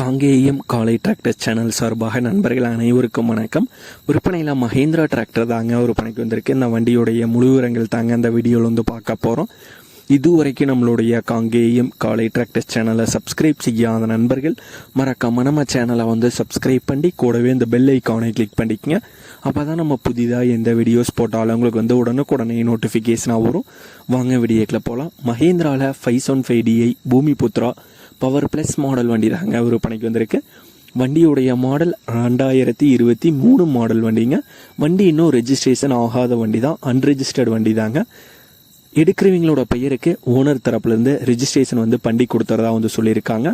காங்கேயம் காலை tractor channel சார்பாக நண்பர்கள் அனைவருக்கும் வணக்கம். விற்பனையில் மஹேந்திரா டிராக்டர் தாங்க ஒரு பணிக்கு வந்திருக்கு. இந்த வண்டியுடைய முழு விவரங்கள் தாங்க அந்த வீடியோவில் வந்து பார்க்க போகிறோம் இதுவரைக்கும் நம்மளுடைய காங்கேயம் காலை ட்ராக்டர்ஸ் சேனலை சப்ஸ்கிரைப் செய்யாத நண்பர்கள் மறக்காம நம்ம சேனலை வந்து சப்ஸ்கிரைப் பண்ணி கூடவே இந்த பெல் ஐக்கானை கிளிக் பண்ணிக்கங்க. அப்போ தான் நம்ம புதிதாக எந்த வீடியோஸ் போட்டாலும் உங்களுக்கு வந்து உடனுக்குடனே நோட்டிஃபிகேஷனாக வரும். வாங்க வீடியோக்கில் போகலாம் மஹேந்திராவில் five one five DI Bhoomi Putra power plus model வண்டி தாங்க விற்பனைக்கு பணிக்கு வந்திருக்கு. வண்டியுடைய மாடல் ரெண்டாயிரத்தி இருபத்தி மூணு மாடல் வண்டிங்க. வண்டி இன்னும் ரெஜிஸ்ட்ரேஷன் ஆகாத வண்டி தான் அன்ரெஜிஸ்டர்ட் வண்டி தாங்க எடுக்கிறவங்களோட பெயருக்கு ஓனர் தரப்புலேருந்து ரிஜிஸ்ட்ரேஷன் வந்து பண்ணி கொடுத்துறதா வந்து சொல்லியிருக்காங்க.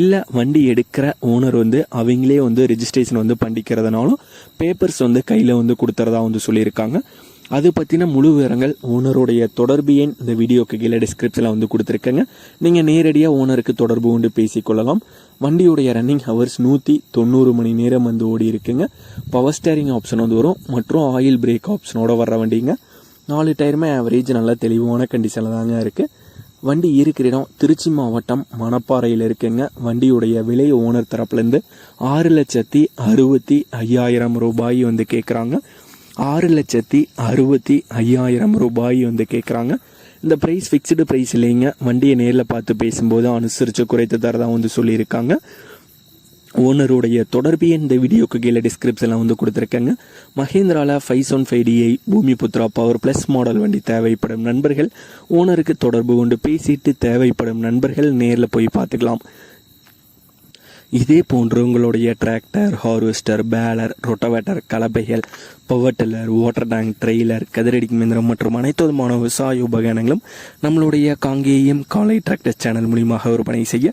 இல்லை வண்டி எடுக்கிற ஓனர் வந்து அவங்களே வந்து ரிஜிஸ்ட்ரேஷன் வந்து பண்ணிக்கிறதுனாலும் பேப்பர்ஸ் வந்து கையில் வந்து கொடுத்துறதா வந்து சொல்லியிருக்காங்க. அது பற்றின முழு விவரங்கள் ஓனருடைய தொடர்பு எண் இந்த வீடியோக்கு கீழே டிஸ்கிரிப்ஷனில் வந்து கொடுத்துருக்கேங்க. நீங்கள் நேரடியாக ஓனருக்கு தொடர்பு கொண்டு பேசிக்கொள்ளலாம். வண்டியுடைய ரன்னிங் ஹவர்ஸ் நூற்றி தொண்ணூறு மணி நேரம் வந்து ஓடி இருக்குங்க பவர் ஸ்டேரிங் ஆப்ஷன் வந்து வரும். மற்றும் ஆயில் பிரேக் ஆப்ஷனோட வர்ற வண்டிங்க. நாலு டயருமே ஆவரேஜ் நல்ல தெளிவான கண்டிஷனில் தாங்க இருக்குது வண்டி இருக்கிற இடம் திருச்சி மாவட்டம் மணப்பாறையில் இருக்குங்க. வண்டியுடைய விலை ஓனர் தரப்புலேருந்து ஆறு லட்சத்தி அறுபத்தி ஐயாயிரம் ரூபாய் வந்து கேட்குறாங்க ஆறு லட்சத்தி அறுபத்தி ஐயாயிரம் ரூபாய் வந்து கேட்குறாங்க இந்த ப்ரைஸ் ஃபிக்ஸ்டு ப்ரைஸ் இல்லைங்க. வண்டியை நேரில் பார்த்து பேசும்போது அனுசரித்து குறைத்து தரதான் வந்து சொல்லியிருக்காங்க. ஓனருடைய தொடர்பு இந்த வீடியோக்கு கீழே டிஸ்கிரிப்ஷனில் வந்து கொடுத்துருக்கேங்க? மஹேந்திராவில் five one five DI Bhoomi Putra power plus model வண்டி தேவைப்படும் நண்பர்கள் ஓனருக்கு தொடர்பு கொண்டு பேசிட்டு தேவைப்படும் நண்பர்கள் நேரில் போய் பார்த்துக்கலாம். இதே போன்று உங்களுடைய tractor harvester baler rotavator கலப்பைகள் power tiller water tank trailer கதிரடி மிந்திரம் மற்றும் அனைத்து விதமான விவசாய உபகரணங்களும் நம்மளுடைய காங்கேயம் காலை டிராக்டர் சேனல் மூலியமாக விற்பனை செய்ய